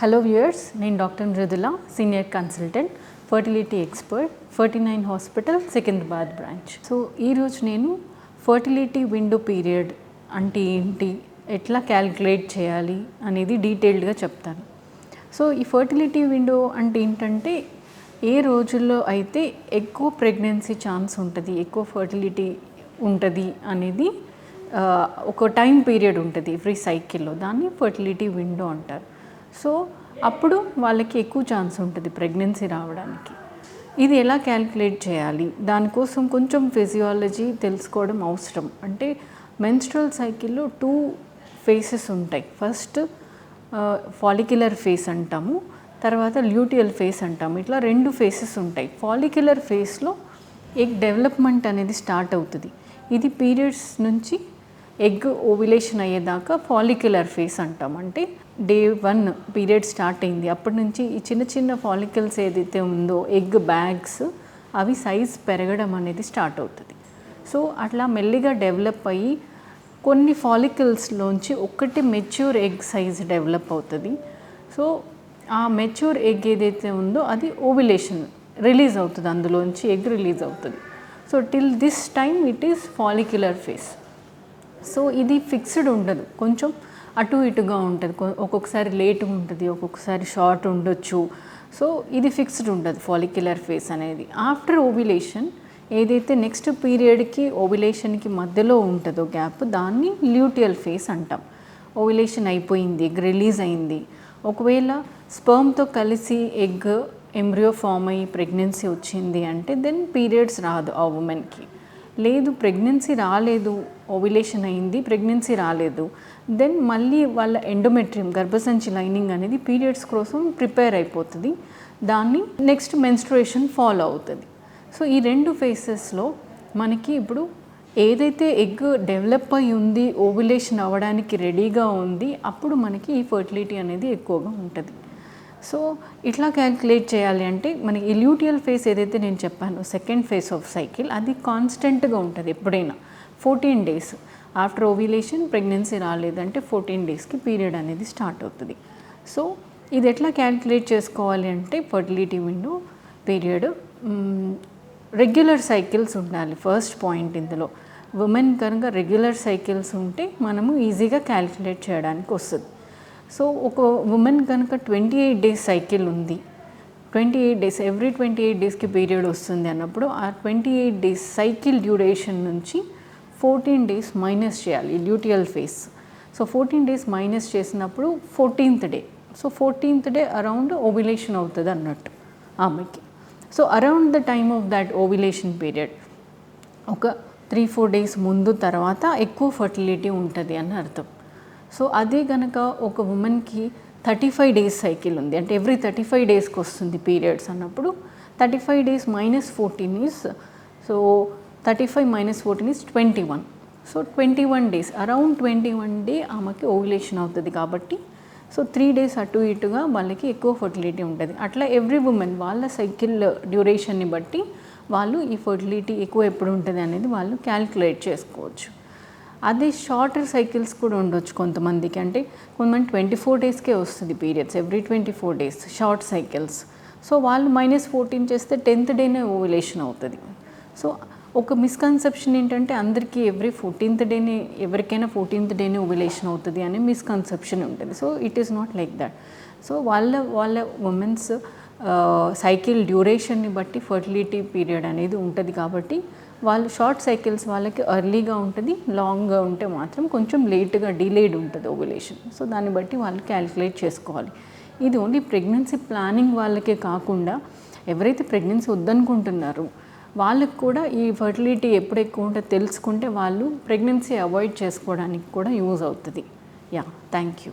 Hello viewers నేను doctor Mrudula senior consultant fertility expert forty nine hospital Secunderabad branch. So ఈరోజు నేను fertility window period అంటే ఏంటి ఎట్లా క్యాలిక్యులేట్ చేయాలి అనేది డీటెయిల్డ్గా చెప్తాను. సో ఈ ఫర్టిలిటీ విండో అంటే ఏంటంటే ఏ రోజుల్లో అయితే ఎక్కువ ప్రెగ్నెన్సీ ఛాన్స్ ఉంటుంది ఎక్కువ ఫర్టిలిటీ ఉంటుంది అనేది ఒక టైం పీరియడ్ ఉంటుంది ఎవ్రీ సైకిల్లో. దాన్ని ఫర్టిలిటీ విండో అంటారు. సో అప్పుడు వాళ్ళకి ఎక్కువ ఛాన్స్ ఉంటుంది ప్రెగ్నెన్సీ రావడానికి. ఇది ఎలా క్యాలిక్యులేట్ చేయాలి? దానికోసం కొంచెం ఫిజియాలజీ తెలుసుకోవడం అవసరం. అంటే మెన్స్ట్రల్ సైకిల్లో టూ ఫేసెస్ ఉంటాయి. ఫస్ట్ ఫాలిక్యులర్ ఫేస్ అంటాము. తర్వాత ల్యూటియల్ ఫేస్ అంటాము. ఇట్లా రెండు ఫేసెస్ ఉంటాయి. ఫాలిక్యులర్ ఫేస్లో ఎగ్ డెవలప్మెంట్ అనేది స్టార్ట్ అవుతుంది. ఇది పీరియడ్స్ నుంచి ఎగ్ ఓవిలేషన్ అయ్యేదాకా ఫాలిక్యులర్ ఫేస్ అంటాం. అంటే డే వన్ పీరియడ్ స్టార్ట్ అయింది. అప్పటి నుంచి ఈ చిన్న చిన్న ఫాలికల్స్ ఏదైతే ఉందో ఎగ్ బ్యాగ్స్ అవి సైజ్ పెరగడం అనేది స్టార్ట్ అవుతుంది. సో అట్లా మెల్లిగా డెవలప్ అయ్యి కొన్ని ఫాలికల్స్లోంచి ఒకటి మెచ్యూర్ ఎగ్ సైజ్ డెవలప్ అవుతుంది. సో ఆ మెచ్యూర్ ఎగ్ ఏదైతే ఉందో అది ఓవిలేషన్ రిలీజ్ అవుతుంది. అందులోంచి ఎగ్ రిలీజ్ అవుతుంది. So till this time it is follicular phase so ఇది ఫిక్స్డ్ ఉండదు. కొంచెం అటు ఇటుగా ఉంటుంది. ఒక్కొక్కసారి లేట్ ఉంటుంది ఒక్కొక్కసారి షార్ట్ ఉండొచ్చు. సో ఇది ఫిక్స్డ్ ఉండదు ఫాలిక్యులర్ ఫేస్ అనేది. ఆఫ్టర్ ఓవిలేషన్ ఏదైతే నెక్స్ట్ పీరియడ్కి ఓవిలేషన్కి మధ్యలో ఉంటుందో గ్యాప్ దాన్ని ల్యూటియల్ ఫేస్ అంటాం. ఓవిలేషన్ అయిపోయింది ఎగ్ రిలీజ్ అయింది. ఒకవేళ స్పర్మ్తో కలిసి ఎగ్ ఎంబ్రియో ఫామ్ అయ్యి ప్రెగ్నెన్సీ వచ్చింది అంటే దెన్ పీరియడ్స్ రాదు ఆ ఉమెన్కి లేదు ప్రెగ్నెన్సీ రాలేదు ఓవిలేషన్ అయింది ప్రెగ్నెన్సీ రాలేదు. దెన్ మళ్ళీ వాళ్ళ ఎండోమెట్రియం గర్భసంచి లైనింగ్ అనేది పీరియడ్స్ కోసం ప్రిపేర్ అయిపోతుంది. దాన్ని నెక్స్ట్ మెన్స్ట్రుయేషన్ ఫాలో అవుతుంది. సో ఈ రెండు ఫేసెస్లో మనకి ఇప్పుడు ఏదైతే ఎగ్ డెవలప్ అయి ఉంది ఓవిలేషన్ అవ్వడానికి రెడీగా ఉంది అప్పుడు మనకి ఈ ఫర్టిలిటీ అనేది ఎక్కువగా ఉంటుంది. సో ఇట్లా క్యాల్కులేట్ చేయాలి అంటే మనకి ఇల్యూటియల్ ఫేస్ ఏదైతే నేను చెప్పాను సెకండ్ ఫేస్ ఆఫ్ సైకిల్ అది కాన్స్టెంట్గా ఉంటుంది ఎప్పుడైనా. Fourteen days after ovulation pregnancy రాలేదంటే ఫోర్టీన్ డేస్కి పీరియడ్ అనేది స్టార్ట్ అవుతుంది. సో ఇది ఎట్లా క్యాల్కులేట్ చేసుకోవాలి అంటే fertility window period regular cycles ఉండాలి ఫస్ట్ పాయింట్ ఇందులో. ఉమెన్ కనుక రెగ్యులర్ సైకిల్స్ ఉంటే మనము ఈజీగా క్యాల్కులేట్ చేయడానికి వస్తుంది. సో ఒక ఉమెన్ కనుక ట్వంటీ ఎయిట్ డేస్ సైకిల్ ఉంది. Twenty eight days every twenty eight డేస్కి పీరియడ్ వస్తుంది అన్నప్పుడు ఆ twenty eight days cycle duration నుంచి ఫోర్టీన్ డేస్ మైనస్ చేయాలి luteal phase so fourteen days minus చేసినప్పుడు fourteenth day so fourteenth day around ovulation అవుతుంది అన్నట్టు ఆమెకి. So around the time of that ovulation period ఒక త్రీ ఫోర్ డేస్ ముందు తర్వాత ఎక్కువ ఫర్టిలిటీ ఉంటుంది అని అర్థం. సో అదే కనుక ఒక ఉమెన్కి థర్టీ ఫైవ్ డేస్ సైకిల్ ఉంది. అంటే ఎవ్రీ థర్టీ ఫైవ్ డేస్కి వస్తుంది పీరియడ్స్ అన్నప్పుడు. Thirty five days minus fourteen is so thirty five minus fourteen is twenty one so twenty one days around twenty one day ఆమెకి ఓవులేషన్ అవుతుంది కాబట్టి so three days అటు ఇటుగా వాళ్ళకి ఎక్కువ ఫర్టిలిటీ ఉంటుంది. అట్లా ఎవ్రీ ఉమెన్ వాళ్ళ సైకిల్ డ్యూరేషన్ని బట్టి వాళ్ళు ఈ ఫర్టిలిటీ ఎక్కువ ఎప్పుడు ఉంటుంది అనేది వాళ్ళు క్యాల్కులేట్ చేసుకోవచ్చు. అదే షార్టర్ సైకిల్స్ కూడా ఉండొచ్చు కొంతమందికి. అంటే కొంతమంది ట్వంటీ ఫోర్ డేస్కే వస్తుంది periods every twenty four days short cycles so వాళ్ళు మైనస్ ఫోర్టీన్ చేస్తే టెన్త్ డేనే ఓవిలేషన్ అవుతుంది. సో ఒక మిస్కన్సెప్షన్ ఏంటంటే అందరికీ ఎవ్రీ ఫోర్టీన్త్ డేనే ఎవరికైనా ఫోర్టీన్త్ డేనే ఓవిలేషన్ అవుతుంది అనే మిస్కన్సెప్షన్ ఉంటుంది. So it is not like that so వాళ్ళ వాళ్ళ ఉమెన్స్ సైకిల్ డ్యూరేషన్ని బట్టి ఫర్టిలిటీ పీరియడ్ అనేది ఉంటుంది కాబట్టి వాళ్ళు షార్ట్ సైకిల్స్ వాళ్ళకి ఎర్లీగా ఉంటుంది లాంగ్గా ఉంటే మాత్రం కొంచెం లేట్గా డిలేడ్ ఉంటుంది ఓవులేషన్ సో దాన్ని బట్టి వాళ్ళు క్యాలిక్యులేట్ చేసుకోవాలి. ఇది ఓన్లీ ప్రెగ్నెన్సీ ప్లానింగ్ వాళ్ళకే కాకుండా ఎవరైతే ప్రెగ్నెన్సీ వద్దనుకుంటున్నారో వాళ్ళకి కూడా ఈ ఫర్టిలిటీ ఎప్పుడు ఎక్కువ ఉంటుందో తెలుసుకుంటే వాళ్ళు ప్రెగ్నెన్సీ అవాయిడ్ చేసుకోవడానికి కూడా యూజ్ అవుతుంది. Yeah thank you.